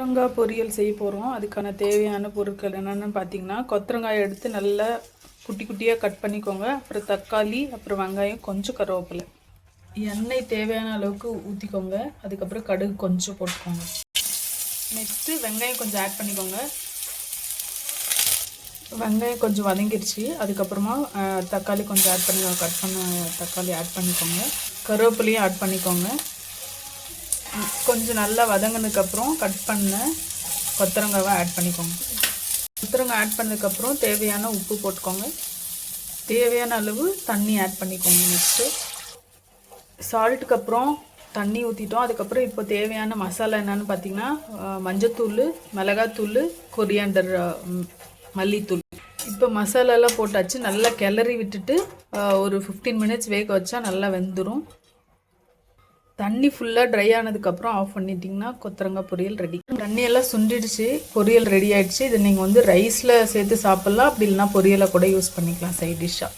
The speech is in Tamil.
கொத்தரங்காய் பொரியல் செய்ய போகிறோம் அதுக்கான தேவையான பொருட்கள் என்னென்னு பார்த்தீங்கன்னா கொத்தரங்காய் எடுத்து நல்லா குட்டி குட்டியாக கட் பண்ணிக்கோங்க. அப்புறம் தக்காளி அப்புறம் வெங்காயம் கொஞ்சம் கருவேப்பிலை. எண்ணெய் தேவையான அளவுக்கு ஊற்றிக்கோங்க அதுக்கப்புறம் கடுகு கொஞ்சம் போட்டுக்கோங்க. நெக்ஸ்ட்டு வெங்காயம் கொஞ்சம் ஆட் பண்ணிக்கோங்க. வெங்காயம் கொஞ்சம் வதங்கிடுச்சு அதுக்கப்புறமா தக்காளி கொஞ்சம் ஆட் பண்ணி கட் பண்ண தக்காளி ஆட் பண்ணிக்கோங்க. கருவேப்பிலையும் ஆட் பண்ணிக்கோங்க. கொஞ்சம் நல்லா வதங்கினதுக்கப்புறம் கட் பண்ண கொத்தரங்காவை ஆட் பண்ணிக்கோங்க. கொத்தரங்காய் ஆட் பண்ணதுக்கப்புறம் தேவையான உப்பு போட்டுக்கோங்க. தேவையான அளவு தண்ணி ஆட் பண்ணிக்கோங்க நெக்ஸ்ட்டு சால்ட்டுக்கு அப்புறம் தண்ணி ஊற்றிட்டோம் அதுக்கப்புறம் இப்போ தேவையான மசாலா என்னென்னு பார்த்தீங்கன்னா மஞ்சத்தூள் மிளகாத்தூள் கொரியாண்டர் மல்லித்தூள். இப்போ மசாலாலாம் போட்டாச்சு. நல்லா கிளறி விட்டுட்டு ஒரு ஃபிஃப்டீன் மினிட்ஸ் வேக வச்சா நல்லா வெந்துடும் தண்ணி ஃபுல்லாக ட்ரை ஆனதுக்கப்புறம் ஆஃப் பண்ணிட்டிங்கன்னா கொத்தரங்காய் பொரியல் ரெடி தண்ணியெல்லாம் சுண்டிடுச்சு பொரியல் ரெடி ஆயிடுச்சு. இதை நீங்கள் வந்து ரைஸில் சேர்த்து சாப்பிட்லாம். அப்படி இல்லைன்னா பொரியலை கூட யூஸ் பண்ணிக்கலாம் சைட் டிஷ்ஷாக